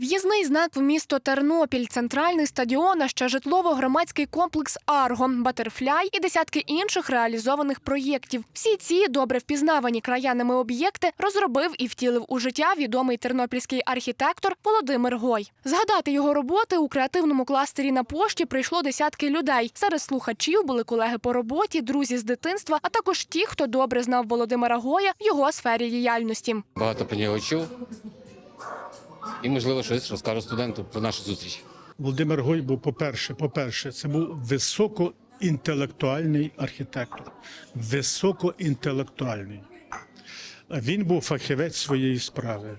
В'їзний знак в місто Тернопіль, центральний стадіон, а ще житлово-громадський комплекс Арго, Батерфляй і десятки інших реалізованих проєктів. Всі ці добре впізнавані краянами об'єкти розробив і втілив у життя відомий тернопільський архітектор Володимир Гой. Згадати його роботи у креативному кластері на пошті прийшло десятки людей. Серед слухачів були колеги по роботі, друзі з дитинства, а також ті, хто добре знав Володимира Гоя в його сфері діяльності. Багато про нього чув. І, можливо, щось розкажу студенту про нашу зустріч. Володимир Гой був, по-перше, по-перше, це був високоінтелектуальний архітектор. Високоінтелектуальний. Він був фахівець своєї справи.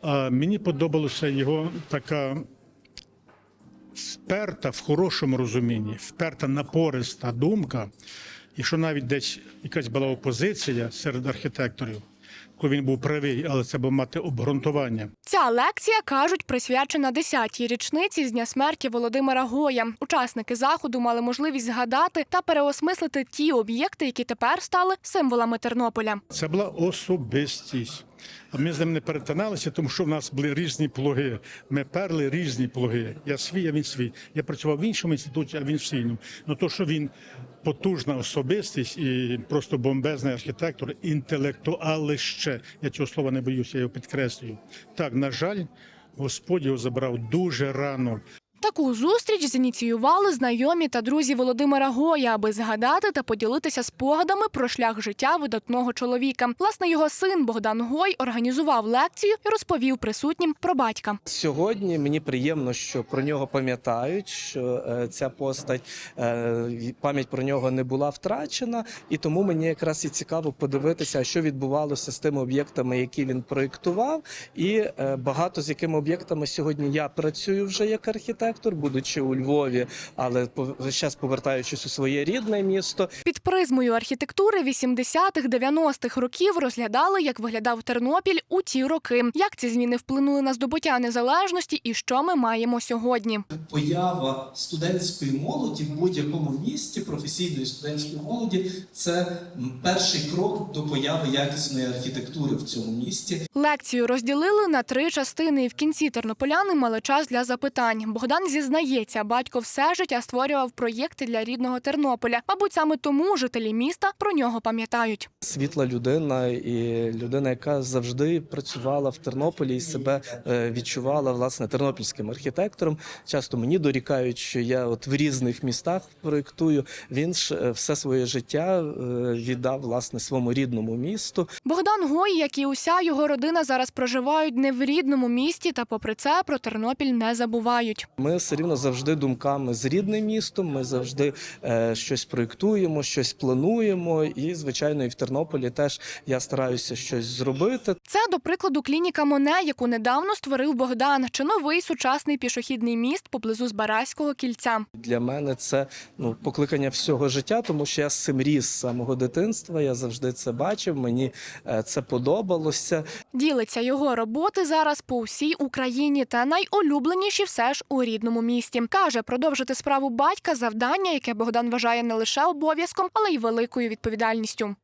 А мені подобалася його така вперта в хорошому розумінні, вперта напориста думка, і що навіть десь якась була опозиція серед архітекторів, коли він був правий, але це був мати обґрунтування. Ця лекція кажуть присвячена 10-й річниці з дня смерті Володимира Гоя. Учасники заходу мали можливість згадати та переосмислити ті об'єкти, які тепер стали символами Тернополя. Це була особистість. А ми з ним не перетиналися, тому що в нас були різні плуги. Ми перли різні плуги. Я свій, а він свій. Я працював в іншому інституті, а він в свійному. Ну то, що він потужна особистість і просто бомбезний архітектор, інтелектуалище. Я цього слова не боюся, я його підкреслюю. Так, на жаль, Господь його забрав дуже рано. Таку зустріч зініціювали знайомі та друзі Володимира Гоя, аби згадати та поділитися спогадами про шлях життя видатного чоловіка. Власне, його син Богдан Гой організував лекцію і розповів присутнім про батька. Сьогодні мені приємно, що про нього пам'ятають, що е, ця постать е, пам'ять про нього не була втрачена, і тому мені якраз і цікаво подивитися, що відбувалося з тими об'єктами, які він проєктував, і е, багато з якими об'єктами сьогодні я працюю вже як архітектор, будучи у Львові, але зараз повертаючись у своє рідне місто. Під призмою архітектури 80-х, 90-х років розглядали, як виглядав Тернопіль у ті роки, як ці зміни вплинули на здобуття незалежності і що ми маємо сьогодні. поява студентської молоді в будь-якому місті, професійної студентської молоді, це перший крок до появи якісної архітектури в цьому місті. Лекцію розділили на три частини, і в кінці тернополяни мали час для запитань. Богдан зізнається, батько все життя створював проєкти для рідного Тернополя. Мабуть, саме тому жителі міста про нього пам'ятають. світла людина і людина, яка завжди працювала в Тернополі і себе е, відчувала власне тернопільським архітектором. Часто мені дорікають, що я от в різних містах проєктую. Він ж е, все своє життя е, віддав власне своєму рідному місту. Богдан Гой, як і уся його родина, зараз проживають не в рідному місті, та попри це про Тернопіль не забувають. Ми все рівно завжди думками з рідним містом. Ми завжди е, щось проєктуємо, щось плануємо. І звичайно, і в Тернополі теж я стараюся щось зробити. Це, до прикладу, клініка Моне, яку недавно створив Богдан, чи новий сучасний пішохідний міст поблизу Збаразького кільця. Для мене це ну покликання всього життя, тому що я з цим ріс з самого дитинства. Я завжди це бачив. Мені е, це подобалося. Ділиться його роботи зараз по всій Україні, та найулюбленіші все ж у рідному місті. Каже, продовжити справу батька завдання, яке Богдан вважає не лише обов'язком, але й великою відповідальністю.